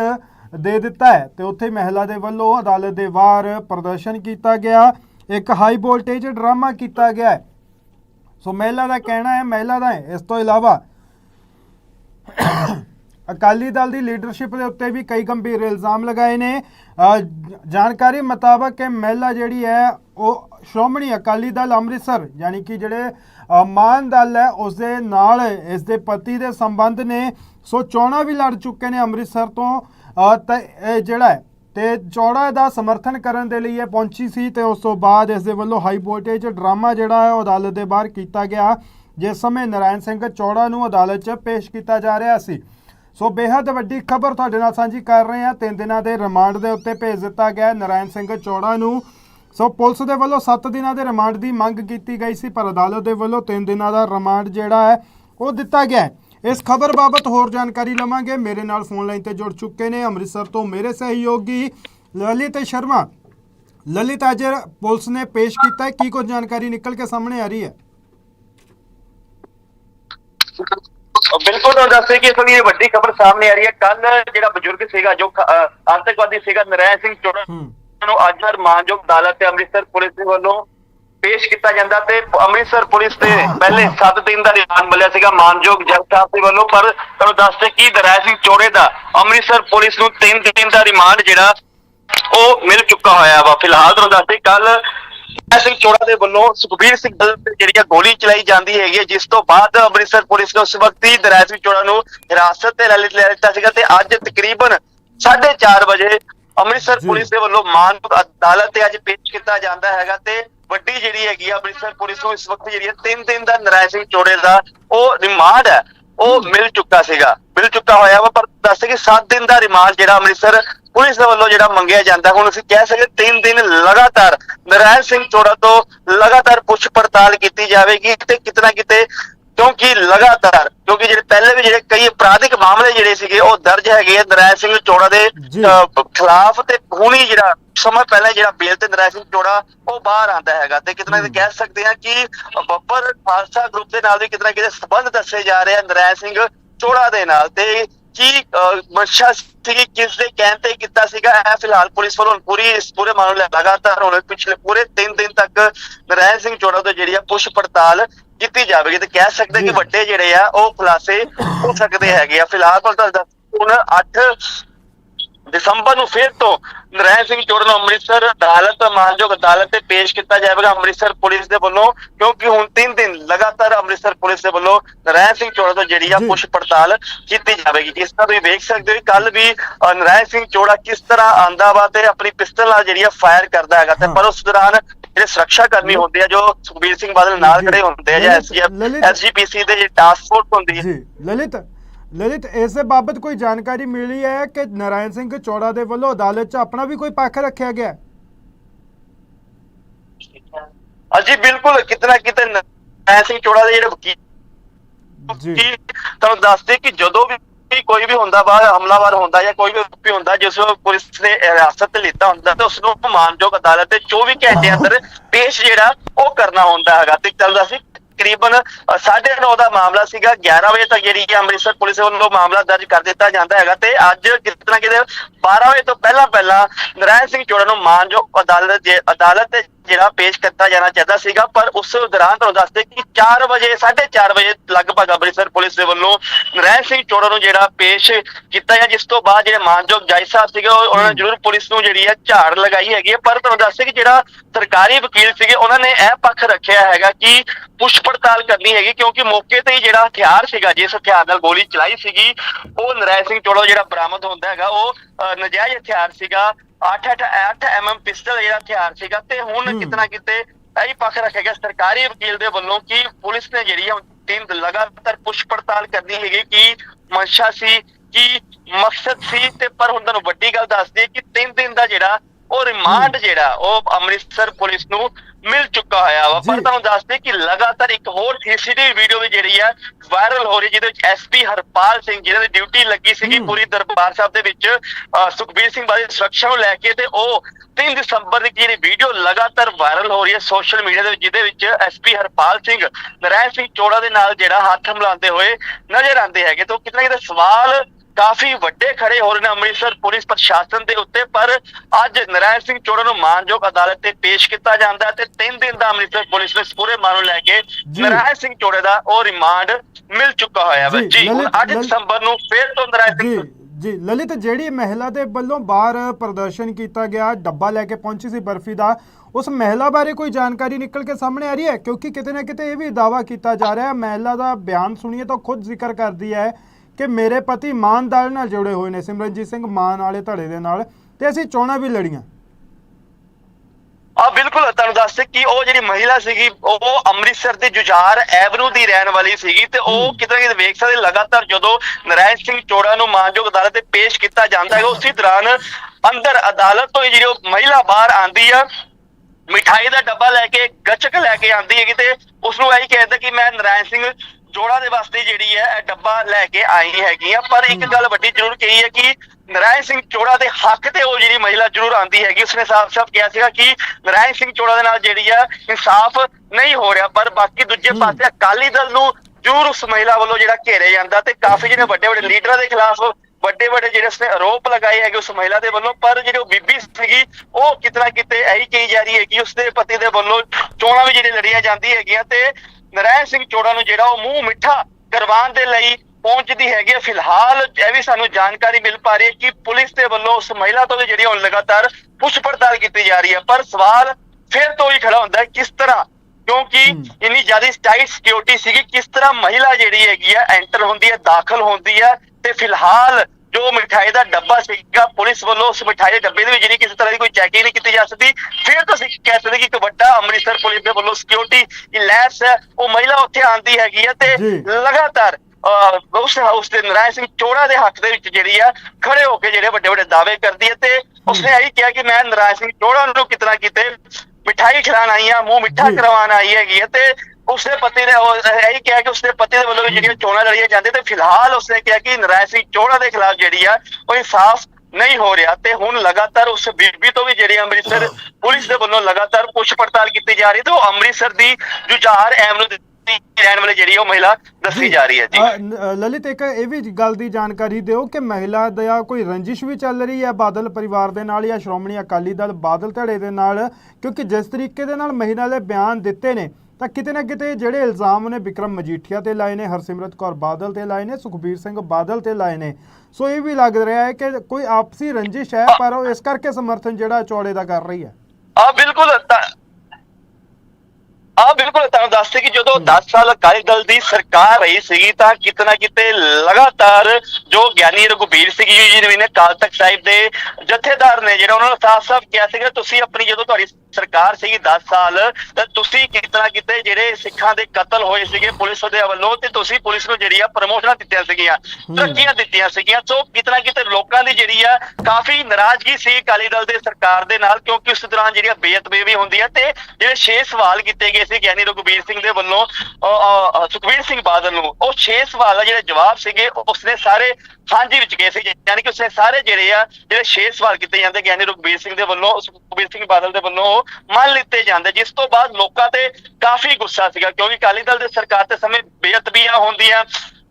ਦੇ ਦਿੱਤਾ ਹੈ ਤੇ ਉੱਥੇ ਮਹਿਲਾ ਦੇ ਵੱਲੋਂ ਅਦਾਲਤ ਦੇ ਬਾਹਰ ਪ੍ਰਦਰਸ਼ਨ ਕੀਤਾ ਗਿਆ। ਇੱਕ ਹਾਈ ਵੋਲਟੇਜ ਡਰਾਮਾ ਕੀਤਾ ਗਿਆ ਹੈ। ਸੋ ਮਹਿਲਾ ਦਾ ਕਹਿਣਾ ਹੈ, ਮਹਿਲਾ ਦਾ ਹੈ। ਇਸ ਤੋਂ ਇਲਾਵਾ ਅਕਾਲੀ ਦਲ ਦੀ ਲੀਡਰਸ਼ਿਪ ਦੇ ਉੱਤੇ ਵੀ ਕਈ ਗੰਭੀਰ ਇਲਜ਼ਾਮ ਲਗਾਏ ਨੇ। ਜਾਣਕਾਰੀ ਮੁਤਾਬਕ ਇਹ ਮਹਿਲਾ ਜਿਹੜੀ ਹੈ, ਉਹ ਸ਼੍ਰੋਮਣੀ ਅਕਾਲੀ ਦਲ ਅੰਮ੍ਰਿਤਸਰ, ਯਾਨੀ ਕਿ ਜਿਹੜੇ ਮਾਨ ਦਲ ਹੈ ਉਸ ਦੇ ਨਾਲ ਇਸ ਦੇ ਪਤੀ ਦੇ ਸੰਬੰਧ ਨੇ। ਸੋ ਚੋਣਾਂ ਵੀ ਲੜ ਚੁੱਕੇ ਨੇ ਅੰਮ੍ਰਿਤਸਰ ਤੋਂ। ਤੇ ਜਿਹੜਾ ਹੈ, ਤੇ ਚੌੜਾ ਦਾ ਸਮਰਥਨ ਕਰਨ ਦੇ ਲਈ ਇਹ ਪਹੁੰਚੀ ਸੀ ਤੇ ਉਸ ਤੋਂ ਬਾਅਦ ਇਸ ਦੇ ਵੱਲੋਂ ਹਾਈ ਵੋਲਟੇਜ ਡਰਾਮਾ ਜਿਹੜਾ ਹੈ, ਉਹ ਅਦਾਲਤ ਦੇ ਬਾਹਰ ਕੀਤਾ ਗਿਆ। ਜਿਸ ਸਮੇਂ ਨਰਾਇਣ ਸਿੰਘ ਚੌੜਾ ਨੂੰ ਅਦਾਲਤ 'ਚ ਪੇਸ਼ ਕੀਤਾ ਜਾ ਰਿਹਾ ਸੀ। ਸੋ ਬੇहद ਵੱਡੀ ਖਬਰ ਤੁਹਾਡੇ ਨਾਲ ਸਾਂਝੀ ਕਰ ਰਹੇ ਹਾਂ। ਤਿੰਨ ਦਿਨਾਂ ਦੇ ਰਿਮਾਂਡ ਦੇ ਉੱਤੇ ਭੇਜ ਦਿੱਤਾ ਗਿਆ ਹੈ ਨਰਾਇਣ ਸਿੰਘ ਚੌੜਾ ਨੂੰ। ਸੋ ਪੁਲਿਸ ਦੇ ਵੱਲੋਂ 7 ਦਿਨਾਂ ਦੇ ਰਿਮਾਂਡ ਦੀ ਮੰਗ ਕੀਤੀ ਗਈ ਸੀ, ਪਰ ਅਦਾਲਤ ਦੇ ਵੱਲੋਂ 3 ਦਿਨਾਂ ਦਾ ਰਿਮਾਂਡ ਜਿਹੜਾ ਹੈ, ਉਹ ਦਿੱਤਾ ਗਿਆ ਇਸ ਖਬਰ ਬਾਬਤ ਹੋਰ ਜਾਣਕਾਰੀ ਲਵਾਂਗੇ। ਮੇਰੇ ਨਾਲ ਫੋਨ ਲਾਈਨ ਤੇ ਜੁੜ ਚੁੱਕੇ ਨੇ ਅੰਮ੍ਰਿਤਸਰ ਤੋਂ ਮੇਰੇ ਸਹਿਯੋਗੀ ਲਲਿਤ ਸ਼ਰਮਾ। ਲਲਿਤ, ਅੱਜ ਪੁਲਿਸ ਨੇ ਪੇਸ਼ ਕੀਤਾ ਹੈ। ਕੀ ਕੁਝ ਜਾਣਕਾਰੀ ਨਿਕਲ ਕੇ ਸਾਹਮਣੇ ਆ ਰਹੀ ਹੈ? ਬਿਲਕੁਲ ਤੁਹਾਨੂੰ ਦੱਸੇ ਕਿ ਇਸ ਵੇਲੇ ਇਹ ਵੱਡੀ ਖਬਰ ਸਾਹਮਣੇ ਆ ਰਹੀ ਹੈ। ਕੱਲ ਜਿਹੜਾ ਬਜ਼ੁਰਗ ਸੀਗਾ ਜੋ ਆਤੰਕਵਾਦੀ ਸੀਗਾ ਨਰੈਣ ਸਿੰਘ ਚੋੜਾ ਨੂੰ ਅੱਜ ਮਾਨਯੋਗ ਅਦਾਲਤ ਤੇ ਅੰਮ੍ਰਿਤਸਰ ਪੁਲਿਸ ਦੇ ਵੱਲੋਂ ਪੇਸ਼ ਕੀਤਾ ਜਾਂਦਾ ਤੇ ਅੰਮ੍ਰਿਤਸਰ ਪੁਲਿਸ ਤੇ ਪਹਿਲੇ 7 ਦਿਨ ਦਾ ਰਿਮਾਂਡ ਮਿਲਿਆ ਸੀਗਾ। ਮਾਨਯੋਗ ਜੱਜ ਸਾਹਿਬ ਦੇ ਵੱਲੋਂ ਪਰ ਤੁਹਾਨੂੰ ਦੱਸਦੇ ਕਿ ਨਰੈਣ ਸਿੰਘ ਚੋੜੇ ਦਾ ਅੰਮ੍ਰਿਤਸਰ ਪੁਲਿਸ ਨੂੰ 3 ਦਿਨ ਦਾ ਰਿਮਾਂਡ ਜਿਹੜਾ ਉਹ ਮਿਲ ਚੁੱਕਾ ਹੋਇਆ ਵਾ। ਫਿਲਹਾਲ ਤੁਹਾਨੂੰ ਦੱਸਦੇ ਕੱਲ ਸਿੰਘ ਚੋੜਾ ਦੇ ਵੱਲੋਂ ਸੁਖਬੀਰ ਸਿੰਘ ਬਾਦਲ ਤੇ ਜਿਹੜੀ ਆ ਗੋਲੀ ਚਲਾਈ ਜਾਂਦੀ ਹੈਗੀ ਹੈ, ਜਿਸ ਤੋਂ ਬਾਅਦ ਅੰਮ੍ਰਿਤਸਰ ਪੁਲਿਸ ਨੇ ਉਸ ਵਕਤ ਹੀ ਨਰਾਇਣ ਸਿੰਘ ਚੋੜਾ ਨੂੰ ਹਿਰਾਸਤ ਤੇ ਲੈ ਲਿ- ਲੈ ਲਿੱਤਾ ਸੀਗਾ ਤੇ ਅੱਜ ਤਕਰੀਬਨ 4:30 ਵਜੇ ਅੰਮ੍ਰਿਤਸਰ ਜੀ। ਪੁਲਿਸ ਦੇ ਵੱਲੋਂ ਮਾਨਯੋਗ ਅਦਾਲਤ ਤੇ ਅੱਜ ਪੇਸ਼ ਕੀਤਾ ਜਾਂਦਾ ਹੈਗਾ ਤੇ ਵੱਡੀ ਜਿਹੜੀ ਹੈਗੀ ਆ ਅੰਮ੍ਰਿਤਸਰ ਪੁਲਿਸ ਨੂੰ ਇਸ ਵਕਤ ਜਿਹੜੀ ਹੈ 3 ਦਿਨ ਦਾ ਨਰਾਇਣ ਸਿੰਘ ਚੋੜੇ ਦਾ ਉਹ ਰਿਮਾਂਡ ਹੈ ਉਹ ਮਿਲ ਚੁੱਕਾ ਸੀਗਾ ਮਿਲ ਚੁੱਕਾ ਹੋਇਆ ਵਾ ਪਰ ਦੱਸ ਕਿ 7 ਦਿਨ ਦਾ ਰਿਮਾਂਡ ਜਿਹੜਾ ਅੰਮ੍ਰਿਤਸਰ ਪੁਲਿਸ ਦੇ ਵੱਲੋਂ ਜਿਹੜਾ ਮੰਗਿਆ ਜਾਂਦਾ ਹੁਣ ਅਸੀਂ ਕਹਿ ਸਕਦੇ 3 ਦਿਨ ਲਗਾਤਾਰ ਨਰਾਇਣ ਸਿੰਘ ਚੋੜਾ ਤੋਂ ਲਗਾਤਾਰ ਪੁੱਛ ਪੜਤਾਲ ਕੀਤੀ ਜਾਵੇਗੀ ਤੇ ਕਿਤਨਾ ਕਿਤੇ ਕਿਉਂਕਿ ਲਗਾਤਾਰ ਕਿਉਂਕਿ ਜਿਹੜੇ ਪਹਿਲੇ ਵੀ ਜਿਹੜੇ ਕਈ ਅਪਰਾਧਿਕ ਮਾਮਲੇ ਜਿਹੜੇ ਸੀਗੇ ਉਹ ਦਰਜ ਹੈਗੇ ਆ ਨਰਾਇਣ ਸਿੰਘ ਚੋੜਾ ਦੇ ਖਿਲਾਫ ਤੇ ਹੁਣੀ ਜਿਹੜਾ ਸਮਾਂ ਪਹਿਲਾਂ ਜਿਹੜਾ ਬੇਲ ਤੇ ਨਰਾਇਣ ਸਿੰਘ ਚੋੜਾ ਉਹ ਬਾਹਰ ਆਂਦਾ ਹੈਗਾ ਤੇ ਕਿਤਨਾ ਕਿਤੇ ਕਹਿ ਸਕਦੇ ਆ ਕਿ ਬੱਬਰ ਖਾਲਸਾ ਗਰੁੱਪ ਦੇ ਨਾਲ ਵੀ ਕਿਤਨਾ ਕਿਤੇ ਸਬੰਧ ਦੱਸੇ ਜਾ ਰਹੇ ਆ ਨਰਾਇਣ ਸਿੰਘ ਚੋੜਾ ਦੇ ਨਾਲ ਤੇ ਕੀ ਮਨਸ਼ਾ ਸੀਗੀ ਕਿਸ ਦੇ ਕਹਿਣ ਤੇ ਕੀਤਾ ਸੀਗਾ ਇਹ ਫਿਲਹਾਲ ਪੁਲਿਸ ਵੱਲੋਂ ਪੂਰੀ ਇਸ ਪੂਰੇ ਮਾਮਲੇ ਲਗਾਤਾਰ ਹੁਣ ਪਿਛਲੇ ਪੂਰੇ 3 ਦਿਨ ਤੱਕ ਨਰਾਇਣ ਸਿੰਘ ਚੋੜਾ ਤੋਂ ਜਿਹੜੀ ਆ ਪੁੱਛ ਪੜਤਾਲ ਕੀਤੀ ਜਾਵੇਗੀ ਤੇ ਕਹਿ ਸਕਦੇ ਕਿ। ਵੱਡੇ ਜਿਹੜੇ ਆ ਉਹ ਖੁਲਾਸੇ ਹੋ ਸਕਦੇ ਹੈਗੇ ਆ ਫਿਲਹਾਲ ਪਰ ਦੱਸ ਹੁਣ 8 ਦਸੰਬਰ ਨੂੰ ਫਿਰ ਤੋਂ ਨਰੈਣ ਸਿੰਘ ਚੋੜਾ ਨੂੰ ਅੰਮ੍ਰਿਤਸਰ ਅਦਾਲਤ ਮਾਨਯੋਗ ਅਦਾਲਤ ਤੇ ਪੇਸ਼ ਕੀਤਾ ਜਾਵੇਗਾ ਅੰਮ੍ਰਿਤਸਰ ਪੁਲਿਸ ਦੇ ਵੱਲੋਂ ਕਿਉਂਕਿ ਹੁਣ 3 ਦਿਨ ਲਗਾਤਾਰ ਅੰਮ੍ਰਿਤਸਰ ਪੁਲਿਸ ਦੇ ਵੱਲੋਂ ਨਰੈਣ ਸਿੰਘ ਚੋੜਾ ਤੋਂ ਜਿਹੜੀ ਆ। ਪੁੱਛ ਪੜਤਾਲ ਕੀਤੀ ਜਾਵੇਗੀ ਜਿਸ ਤਰ੍ਹਾਂ ਤੁਸੀਂ ਵੇਖ ਸਕਦੇ ਹੋ ਕੱਲ ਵੀ ਨਰੈਣ ਸਿੰਘ ਚੋੜਾ ਕਿਸ ਤਰ੍ਹਾਂ ਆਂਦਾ ਵਾ ਤੇ ਆਪਣੀ ਪਿਸਟਲ ਨਾਲ ਜਿਹੜੀ ਆ ਫਾਇਰ ਕਰਦਾ ਹੈਗਾ ਤੇ। ਪਰ ਉਸ ਦੌਰਾਨ ਜਿਹੜੇ ਸੁਰੱਖਿਆ ਕਰਮੀ ਹੁੰਦੇ ਆ ਜੋ ਸੁਖਬੀਰ ਸਿੰਘ ਬਾਦਲ ਨਾਲ। ਖੜੇ ਹੁੰਦੇ ਆ ਜਾਂ ਐਸਜੀਪੀਸੀ ਦੇ ਟਾਸਕ ਫੋਰਸ ਹੁੰਦੀ ਹੈ ਜੀ ਲਲਿਤ ਲਲਿਤ ਇਸ ਦੇ ਬਾਬਤ ਕੋਈ ਜਾਣਕਾਰੀ ਮਿਲੀ ਹੈ ਕਿ ਨਾਰਾਇਣ ਸਿੰਘ ਚੌੜਾ ਦੇ ਵੱਲੋਂ ਅਦਾਲਤ 'ਚ ਆਪਣਾ ਵੀ ਕੋਈ ਪੱਖ ਰੱਖਿਆ ਗਿਆ? ਅਜੀ ਬਿਲਕੁਲ। ਕਿਤਨਾ ਕਿਤੇ ਨਰੈਣ ਸਿੰਘ ਚੋੜਾ ਦੇ ਜਿਹੜੇ ਵਕੀਲ ਜੀ। ਤੁਹਾਨੂੰ ਦੱਸਦੇ ਕਿ ਜਦੋਂ ਵੀ ਕੋਈ ਵੀ ਹੁੰਦਾ ਵਾ ਹਮਲਾਵਰ ਹੁੰਦਾ ਜਾਂ ਕੋਈ ਵੀ ਆਰੋਪੀ ਹੁੰਦਾ ਜਿਸ ਨੂੰ ਪੁਲਿਸ ਨੇ ਹਿਰਾਸਤ ਲਿੱਤਾ ਹੁੰਦਾ ਤੇ ਉਸ ਨੂੰ ਮਾਨਯੋਗ ਅਦਾਲਤ ਤੇ 24 ਘੰਟੇ ਅੰਦਰ ਪੇਸ਼ ਜਿਹੜਾ ਉਹ ਕਰਨਾ ਹੁੰਦਾ ਹੈਗਾ। ਤੇ ਚੱਲਦਾ ਸੀ ਤਕਰੀਬਨ 9:30 ਦਾ ਮਾਮਲਾ ਸੀਗਾ। 11 ਵਜੇ ਤੱਕ ਜਿਹੜੀ ਕਿ ਅੰਮ੍ਰਿਤਸਰ ਪੁਲਿਸ ਵੱਲੋਂ ਮਾਮਲਾ ਦਰਜ ਕਰ ਦਿੱਤਾ ਜਾਂਦਾ ਹੈਗਾ ਤੇ ਅੱਜ ਕਿਤਨਾ ਕਿਤੇ 12 ਵਜੇ ਤੋਂ ਪਹਿਲਾਂ ਪਹਿਲਾਂ ਨਰਾਇਣ ਸਿੰਘ ਚੋੜਾ ਨੂੰ ਮਾਨਯੋਗ ਅਦਾਲਤ ਜੇ ਅਦਾਲਤ ਤੇ ਜਿਹੜਾ ਪੇਸ਼ ਕੀਤਾ ਜਾਣਾ ਚਾਹੀਦਾ ਸੀਗਾ ਪਰ ਉਸ ਦੌਰਾਨ ਤੁਹਾਨੂੰ ਦੱਸਦੇ ਕਿ 4 ਵਜੇ 4:30 ਵਜੇ ਲਗਭਗ ਅੰਮ੍ਰਿਤਸਰ ਪੁਲਿਸ ਦੇ ਵੱਲੋਂ ਨਰੈਣ ਸਿੰਘ ਚੋੜਾ ਨੂੰ ਜਿਹੜਾ ਪੇਸ਼ ਕੀਤਾ ਗਿਆ ਜਿਸ ਤੋਂ ਬਾਅਦ ਜਿਹੜੇ ਮਾਨਯੋਗ ਜੱਜ ਸਾਹਿਬ ਸੀਗੇ ਉਹ- ਉਹਨਾਂ ਨੇ ਜ਼ਰੂਰ ਪੁਲਿਸ ਨੂੰ ਜਿਹੜੀ ਹੈ ਝਾੜ ਲਗਾਈ ਹੈਗੀ ਪਰ ਤੁਹਾਨੂੰ ਦੱਸਦੇ ਕਿ ਜਿਹੜਾ ਸਰਕਾਰੀ ਵਕੀਲ ਸੀਗੇ ਉਹਨਾਂ ਨੇ ਇਹ ਪੱਖ ਰੱਖਿਆ ਹੈਗਾ ਕਿ ਪੁੱਛ ਪੜਤਾਲ ਕਰਨੀ ਹੈਗੀ ਕਿਉਂਕਿ ਮੌਕੇ ਤੇ ਹੀ ਜਿਹੜਾ ਹਥਿਆਰ ਸੀਗਾ ਜਿਸ ਹਥਿਆਰ ਨਾਲ ਗੋਲੀ ਚਲਾਈ ਸੀਗੀ ਉਹ ਨਰੈਣ ਸਿੰਘ ਚੋੜਾ ਜਿਹੜਾ ਬਰਾਮਦ ਹੁੰਦਾ ਹੈਗਾ ਉਹ ਨਜਾਇਜ਼ ਹਥਿਆਰ ਸੀਗਾ 8 8 8 ਐਮਐਮ ਪਿਸਟਲ ਜਿਹੜਾ ਹਥਿਆਰ ਸੀਗਾ ਤੇ ਹੁਣ। ਕਿਤਨਾ ਕਿਤੇ ਇਹੀ ਪੱਖ ਰੱਖਿਆ ਗਿਆ ਸਰਕਾਰੀ ਵਕੀਲ ਦੇ ਵੱਲੋਂ ਕਿ ਪੁਲਿਸ ਨੇ ਜਿਹੜੀ ਆ ਤਿੰਨ ਲਗਾਤਾਰ ਪੁੱਛ ਪੜਤਾਲ ਕਰਨੀ ਹੈਗੀ ਕਿ ਮਨਸ਼ਾ ਸੀ ਕੀ ਮਕਸਦ ਸੀ ਤੇ ਪਰ ਹੁਣ ਤੁਹਾਨੂੰ ਵੱਡੀ ਗੱਲ ਦੱਸ ਦਈਏ ਕਿ ਤਿੰਨ ਦਿਨ ਦਾ ਜਿਹੜਾ ਉਹ ਰਿਮਾਂਡ ਜਿਹੜਾ ਉਹ ਅੰਮ੍ਰਿਤਸਰ ਪੁਲਿਸ ਨੂੰ ਮਿਲ ਚੁੱਕਾ ਹੋਇਆ ਵਾ ਪਰ। ਤੁਹਾਨੂੰ ਦੱਸ ਦਈਏ ਕਿ ਲਗਾਤਾਰ ਇੱਕ ਹੋਰ ਸੀਸੀਟੀਵੀ ਵੀਡੀਓ ਵੀ ਜਿਹੜੀ ਆ ਵਾਇਰਲ ਹੋ ਰਹੀ ਜਿਹਦੇ ਵਿੱਚ ਐਸਪੀ ਹਰਪਾਲ ਸਿੰਘ ਜਿਹਨਾਂ ਦੀ ਡਿਊਟੀ ਲੱਗੀ ਸੀਗੀ। ਪੂਰੀ ਦਰਬਾਰ ਸਾਹਿਬ ਦੇ ਵਿੱਚ ਸੁਖਬੀਰ ਸਿੰਘ ਦੀ ਸੁਰੱਖਿਆ ਨੂੰ ਲੈ ਕੇ ਤੇ ਉਹ 3 ਦਸੰਬਰ ਦੀ ਜਿਹੜੀ ਵੀਡੀਓ ਲਗਾਤਾਰ ਵਾਇਰਲ ਹੋ ਰਹੀ ਹੈ ਸੋਸ਼ਲ ਮੀਡੀਆ ਦੇ ਵਿੱਚ ਜਿਹਦੇ ਵਿੱਚ ਐਸਪੀ ਹਰਪਾਲ ਸਿੰਘ ਨਰਾਇਣ ਸਿੰਘ ਚੋੜਾ ਦੇ ਨਾਲ ਜਿਹੜਾ ਹੱਥ ਮਿਲਾਉਂਦੇ ਹੋਏ ਨਜ਼ਰ ਆਉਂਦੇ ਹੈਗੇ ਤਾਂ ਕਿਤੇ ਨਾ ਕਿਤੇ ਸਵਾਲ ਕਾਫੀ ਵੱਡੇ ਖੜੇ ਹੋ ਰਹੇ ਨੇ ਅੰਮ੍ਰਿਤਸਰ ਪੁਲਿਸ ਪ੍ਰਸ਼ਾਸਨ ਦੇ ਉੱਤੇ ਪਰ ਅੱਜ ਨਰਾਇਣ ਸਿੰਘ ਚੋੜਾ ਨੂੰ ਮਾਨਯੋਗ ਅਦਾਲਤ ਤੇ ਪੇਸ਼ ਕੀਤਾ ਜਾਂਦਾ ਤੇ 3 ਦਿਨ ਦਾ ਅੰਮ੍ਰਿਤਸਰ ਪੁਲਿਸ ਨੇ ਪੂਰੇ ਮਾਮਲੇ ਲੈ ਕੇ। ਨਰਾਇਣ ਸਿੰਘ ਚੋੜੇ ਦਾ ਉਹ ਰਿਮਾਂਡ ਮਿਲ ਚੁੱਕਾ ਹੋਇਆ ਹੈ ਜੀ, ਜੀ ਹੁਣ ਲਲਿਤ- 8 ਲਲਿਤ- ਦਸੰਬਰ ਨੂੰ ਫੇਰ ਤੋਂ ਨਰਾਇਣ ਸਿੰਘ ਜੀ ਲਲਿਤ ਜਿਹੜੀ ਮਹਿਲਾ ਦੇ ਵੱਲੋਂ ਬਾਹਰ ਪ੍ਰਦਰਸ਼ਨ ਕੀਤਾ ਗਿਆ ਡੱਬਾ ਲੈ ਕੇ ਪਹੁੰਚੀ ਸੀ ਬਰਫੀ ਦਾ ਉਸ ਮਹਿਲਾ ਬਾਰੇ ਕੋਈ ਜਾਣਕਾਰੀ ਨਿਕਲ ਕੇ ਸਾਹਮਣੇ ਆ ਰਹੀ ਹੈ ਕਿਉਂਕਿ ਕਿਤੇ ਨਾ ਕਿਤੇ ਇਹ ਵੀ ਦਾਵਾ ਕੀਤਾ ਜਾ ਰਿਹਾ ਹੈ ਮਹਿਲਾ ਦਾ ਬਿਆਨ ਸੁਣੀਏ ਤਾਂ ਖੁਦ ਜ਼ਿਕਰ ਕਰਦੀ ਹੈ ਕਿ ਮੇਰੇ ਪਤੀ ਮਾਨਦਾਰ ਨਾਲ ਜੁੜੇ ਹੋਏ ਨੇ ਸਿਮਰਨਜੀਤ ਸਿੰਘ ਮਾਨ ਵਾਲੇ ਧੜੇ ਦੇ ਨਾਲ ਤੇ ਅਸੀਂ ਚੋਣਾਂ ਵੀ ਲੜੀਆਂ ਆ ਬਿਲਕੁਲ ਤੁਹਾਨੂੰ ਦੱਸ ਕਿ ਉਹ ਜਿਹੜੀ ਮਹਿਲਾ ਸੀਗੀ ਉਹ ਅੰਮ੍ਰਿਤਸਰ ਦੇ ਜੁਝਾਰ ਐਵਨਿਊ ਦੀ ਰਹਿਣ ਵਾਲੀ ਸੀਗੀ ਤੇ ਉਹ ਹੂੰ। ਕਿਤੇ ਕਿਤੇ ਵੇਖ ਸਕਦੇ ਲਗਾਤਾਰ ਜਦੋਂ ਨਰਾਇਣ ਸਿੰਘ ਚੋੜਾ ਨੂੰ ਮਾਨਯੋਗ ਅਦਾਲਤ ਤੇ ਪੇਸ਼ ਕੀਤਾ ਜਾਂਦਾ ਹੈ ਉਸੇ ਦੌਰਾਨ ਅੰਦਰ ਅਦਾਲਤ ਤੋਂ ਹੀ ਜਿਹੜੀ ਉਹ ਮਹਿਲਾ ਬਾਹਰ ਆਂਦੀ ਆ ਮਿਠਾਈ ਦਾ ਡੱਬਾ ਲੈ ਕੇ ਗੱਚਕ ਲੈ ਕੇ ਆਂਦੀ ਹੈਗੀ ਤੇ ਉਸ ਨੂੰ ਇਹੀ ਕਹਿੰਦਾ ਕਿ ਮੈਂ ਨਰਾਇਣ ਸਿੰਘ ਜੋੜਾ ਦੇ ਵਾਸਤੇ ਜਿਹੜੀ ਹੈ ਇਹ ਡੱਬਾ ਲੈ ਕੇ ਆਈ ਹੈਗੀ ਆ ਪਰ ਇੱਕ ਗੱਲ ਵੱਡੀ ਜ਼ਰੂਰ ਕਹੀ ਹੈ ਕਿ ਨਰਾਇਣ ਸਿੰਘ ਚੋੜਾ ਦੇ ਹੱਕ ਤੇ ਉਹ ਜਿਹੜੀ ਮਹਿਲਾ ਜ਼ਰੂਰ ਆਂਦੀ ਹੈਗੀ ਉਸਨੇ ਸਾਫ਼-ਸਾਫ਼ ਕਿਹਾ ਸੀਗਾ ਕਿ ਨਰਾਇਣ ਸਿੰਘ ਚੋੜਾ ਦੇ ਨਾਲ ਜਿਹੜੀ ਆ ਇਨਸਾਫ ਨਹੀਂ ਹੋ ਰਿਹਾ। ਪਰ ਬਾਕੀ ਦੂਜੇ। ਪਾਸੇ ਅਕਾਲੀ ਦਲ ਨੂੰ ਜ਼ਰੂਰ ਉਸ ਮਹਿਲਾ ਵੱਲੋਂ ਜਿਹੜਾ ਘੇਰੇ ਜਾਂਦਾ ਤੇ ਕਾਫੀ ਜਿਹੜੇ ਵੱਡੇ ਵੱਡੇ ਲੀਡਰਾਂ ਦੇ ਖਿਲਾਫ ਵੱਡੇ ਵੱਡੇ ਜਿਹੜੇ ਉਸਨੇ ਆਰੋਪ ਲਗਾਏ ਹੈਗੇ ਉਸ ਮਹਿਲਾ ਦੇ ਵੱਲੋਂ। ਪਰ ਜਿਹੜੇ ਉਹ ਬੀਬੀ ਸੀਗੀ ਉਹ ਕਿਤਨਾ ਕਿਤੇ ਇਹੀ ਕਹੀ ਜਾ ਰਹੀ ਹੈ ਕਿ ਉਸਦੇ ਪਤੀ ਦੇ ਵੱਲੋਂ ਚੋਣਾਂ ਵੀ ਜਿਹੜੇ ਲੜੀਆਂ ਜਾਂਦੀ ਹੈਗੀਆਂ ਤੇ ਨਰਾਇਣ ਸਿੰਘ ਚੋੜਾ ਨੂੰ ਜਿਹੜਾ ਉਹ ਮੂੰਹ ਮਿੱਠਾ ਕਰਵਾਉਣ ਦੇ ਲਈ ਪਹੁੰਚਦੀ ਹੈਗੀ। ਫਿਲਹਾਲ ਇਹ ਵੀ ਸਾਨੂੰ ਜਾਣਕਾਰੀ ਮਿਲ ਪਾ ਰਹੀ ਹੈ ਕਿ ਪੁਲਿਸ ਦੇ ਵੱਲੋਂ ਉਸ ਮਹਿਲਾ ਤੋਂ ਵੀ ਜਿਹੜੀ ਹੁਣ ਲਗਾਤਾਰ ਪੁੱਛ ਪੜਤਾਲ ਕੀਤੀ ਜਾ ਰਹੀ ਹੈ ਪਰ ਸਵਾਲ ਫਿਰ ਤੋਂ ਹੀ ਖੜਾ ਹੁੰਦਾ ਹੈ ਕਿਸ ਤਰ੍ਹਾਂ ਕਿਉਂਕਿ। ਇੰਨੀ ਜ਼ਿਆਦਾ ਟਾਈਟ ਸਿਕਿਉਰਿਟੀ ਸੀਗੀ ਕਿਸ ਤਰ੍ਹਾਂ ਮਹਿਲਾ ਜਿਹੜੀ ਹੈਗੀ ਆ ਐਂਟਰ ਹੁੰਦੀ ਹੈ ਦਾਖਲ ਹੁੰਦੀ ਹੈ ਤੇ ਫਿਲਹਾਲ ਜੋ ਮਿਠਾਈ ਦਾ ਡੱਬਾ ਸੀਗਾ ਪੁਲਿਸ ਵੱਲੋਂ ਉਸ ਮਿਠਾਈ ਦੇ ਡੱਬੇ ਦੇ ਵਿੱਚ ਜਿਹੜੀ ਕਿਸੇ ਤਰ੍ਹਾਂ ਦੀ ਕੋਈ ਚੈਕਿੰਗ ਨਹੀਂ ਕੀਤੀ ਜਾ ਸਕਦੀ ਫਿਰ ਤਾਂ ਅਸੀਂ ਕਹਿ ਸਕਦੇ ਕਿ ਇੱਕ ਵੱਡਾ ਅੰਮ੍ਰਿਤਸਰ ਪੁਲਿਸ ਦੇ ਵੱਲੋਂ ਸਿਕਿਉਰਿਟੀ ਲੈਸ ਹੈ ਉਹ ਮਹਿਲਾ ਉੱਥੇ ਆਂਦੀ ਹੈਗੀ ਹੈ ਤੇ। ਲਗਾਤਾਰ ਉਸ ਉਸ ਦੇ ਨਰਾਇਣ ਸਿੰਘ ਚੋੜਾ ਦੇ ਹੱਕ ਦੇ ਵਿੱਚ ਜਿਹੜੀ ਆ ਖੜੇ ਹੋ ਕੇ ਜਿਹੜੇ ਵੱਡੇ ਵੱਡੇ ਦਾਅਵੇ ਕਰਦੀ ਹੈ ਤੇ ਉਸਨੇ ਇਹੀ ਕਿਹਾ ਕਿ ਮੈਂ ਨਰਾਇਣ ਸਿੰਘ ਚੋੜਾ ਨੂੰ ਕਿਤਨਾ ਕਿਤੇ ਮਿਠਾਈ ਖਿਲਾਣ ਆਈ ਆ ਮੂੰਹ ਮਿੱਠਾ। ਕਰਵਾਉਣ ਆਈ ਹੈਗੀ ਹੈ ਤੇ ਉਸਦੇ ਪਤੀ ਨੇ ਉਹ ਇਹੀ ਕਿਹਾ ਕਿ ਉਸਦੇ ਪਤੀ ਦੇ ਵੱਲੋਂ ਵੀ ਜਿਹੜੀਆਂ ਚੋਣਾਂ ਲੜੀਆਂ ਜਾਂਦੀਆਂ ਤੇ ਫਿਲਹਾਲ ਉਸਨੇ ਕਿਹਾ ਕਿ ਨਰਾਇਣ ਸਿੰਘ ਚੋੜਾ ਦੇ ਖਿਲਾਫ ਜਿਹੜੀ ਆ ਉਹ ਇਨਸਾਫ ਨਹੀਂ ਹੋ ਰਿਹਾ ਤੇ ਹੁਣ ਲਗਾਤਾਰ ਉਸ ਬੀਬੀ ਤੋਂ ਵੀ ਜਿਹੜੀ ਅੰਮ੍ਰਿਤਸਰ ਪੁਲਿਸ ਦੇ ਵੱਲੋਂ ਲਗਾਤਾਰ ਪੁੱਛ ਪੜਤਾਲ ਕੀਤੀ ਜਾ ਰਹੀ ਤੇ ਉਹ ਅੰਮ੍ਰਿਤਸਰ ਦੀ ਜੁਝਾਰ ਐਵਨਿਊ ਦੀ ਰਹਿਣ ਵਾਲੀ ਜਿਹੜੀ ਉਹ ਮਹਿਲਾ ਦੱਸੀ ਜਾ ਰਹੀ ਹੈ ਜੀ। ਨ- ਲਲਿਤ ਇੱਕ ਇਹ ਵੀ ਗੱਲ ਦੀ ਜਾਣਕਾਰੀ ਦਿਓ ਕਿ ਮਹਿਲਾ ਦਾ ਕੋਈ ਰੰਜਿਸ਼ ਵੀ ਚੱਲ ਰਹੀ ਹੈ ਬਾਦਲ ਪਰਿਵਾਰ ਦੇ ਨਾਲ ਜਾਂ ਸ਼੍ਰੋਮਣੀ ਅਕਾਲੀ ਦਲ ਬਾਦਲ ਧੜੇ ਦੇ ਨਾਲ? ਕਿਉਂਕਿ ਜਿਸ ਤਰੀਕੇ ਦੇ ਨਾਲ ਮਹਿਲਾ ਦੇ ਬਿਆਨ ਦਿੱਤੇ ਨੇ ਤਾਂ ਕਿਤੇ ਨਾ ਕਿਤੇ ਜਿਹੜੇ ਇਲਜ਼ਾਮ ਨੇ ਵਿਕਰਮ ਮਜੀਠੀਆ ਤੇ ਲਾਏ ਨੇ, ਹਰਸਿਮਰਤ ਕੌਰ ਬਾਦਲ ਤੇ ਲਾਏ ਨੇ, ਸੁਖਬੀਰ ਸਿੰਘ ਬਾਦਲ ਤੇ ਲਾਏ ਨੇ। ਸੋ ਇਹ ਵੀ ਲੱਗ ਰਿਹਾ ਹੈ ਕਿ ਕੋਈ ਆਪਸੀ ਰੰਜਿਸ਼ ਹੈ, ਪਰ ਉਹ ਇਸ ਕਰਕੇ ਸਮਰਥਨ ਜਿਹੜਾ ਚੌੜੇ ਦਾ ਕਰ ਰਹੀ ਹੈ। ਆ ਬਿਲਕੁਲ ਤਾਂ- ਆ ਬਿਲਕੁਲ ਤੁਹਾਨੂੰ ਦੱਸਦੇ ਕਿ ਜਦੋਂ 10 ਸਾਲ ਅਕਾਲੀ ਦਲ ਦੀ ਸਰਕਾਰ ਰਹੀ ਸੀਗੀ, ਤਾਂ ਕਿਤੇ ਨਾ ਕਿਤੇ ਲਗਾਤਾਰ ਜੋ ਗਿਆਨੀ ਰਘੁਬੀਰ ਸਿੰਘ ਜੀ ਜੀ ਨੇ ਕਾਲ ਤਖਤ ਸਾਹਿਬ ਦੇ ਜਥੇਦਾਰ ਨੇ, ਜਿਹੜਾ ਉਹਨਾਂ ਨੂੰ ਸਾਫ਼-ਸਾਫ਼ ਕਿਹਾ ਸੀਗਾ, ਤੁਸੀਂ ਆਪਣੀ ਜਦੋਂ ਤੁਹਾਡੀ ਸਰਕਾਰ ਸੀਗੀ 10 ਸਾਲ ਤਾਂ ਤੁਸੀਂ ਕਿਤੇ ਨਾ ਕਿਤੇ ਜਿਹੜੇ ਸਿੱਖਾਂ ਦੇ ਕਤਲ ਹੋਏ ਸੀਗੇ ਪੁਲਿਸ ਦੇ ਵੱਲੋਂ ਤੇ ਤੁਸੀਂ ਪੁਲਿਸ ਨੂੰ ਜਿਹੜੀ ਆ ਪ੍ਰਮੋਸ਼ਨਾਂ ਦਿੱਤੀਆਂ ਸੀਗੀਆਂ ਤਰੱਕੀਆਂ ਦਿੱਤੀਆਂ ਸੀਗੀਆਂ ਸੋ ਕਿਤੇ ਨਾ ਕਿਤੇ ਲੋਕਾਂ ਦੀ ਜਿਹੜੀ ਆ ਕਾਫੀ ਨਾਰਾਜ਼ਗੀ ਸੀ ਅਕਾਲੀ ਦਲ ਦੇ ਸਰਕਾਰ ਦੇ ਨਾਲ ਕਿਉਂਕਿ ਉਸ ਦੌਰਾਨ ਜਿਹੜੀਆਂ ਬੇਅਦਬੀ ਵੀ ਹੁੰਦੀ ਆ ਤੇ ਜਿਹੜੇ 6 ਸਵਾਲ ਕੀਤੇ ਗਏ ਸੀ ਗਿਆਨੀ ਰਘੁਬੀਰ ਸਿੰਘ ਦੇ ਵੱਲੋਂ ਸੁਖਬੀਰ ਸਿੰਘ ਬਾਦਲ ਨੂੰ ਉਹ 6 ਸਵਾਲ ਆ ਜਿਹੜੇ ਜਵਾਬ ਸੀਗੇ ਉਸਨੇ ਸਾਰੇ ਸਾਂਝੀ ਵਿੱਚ ਗਏ ਸੀ ਯਾਨੀ ਕਿ ਉਸਨੇ ਸਾਰੇ ਜਿਹੜੇ ਆ ਜਿਹੜੇ 6 ਸਵਾਲ ਕੀਤੇ ਜਾਂਦੇ ਗਿਆਨੀ ਰਘੁਬੀਰ ਸਿੰਘ ਦੇ ਵੱਲੋਂ ਸੁਖਬੀਰ ਸਿੰਘ ਬਾਦਲ ਦੇ ਵੱਲੋਂ ਮੰਨ ਲਿੱਤੇ ਜਾਂਦੇ ਜਿਸ ਤੋਂ ਬਾਅਦ ਲੋਕਾਂ ਤੇ ਕਾਫੀ ਗੁੱਸਾ ਸੀਗਾ ਕਿਉਂਕਿ ਅਕਾਲੀ ਦਲ ਦੇ ਸਰਕਾਰ ਤੇ ਸਮੇਂ ਬੇਅਦਬੀਆਂ ਹੁੰਦੀਆਂ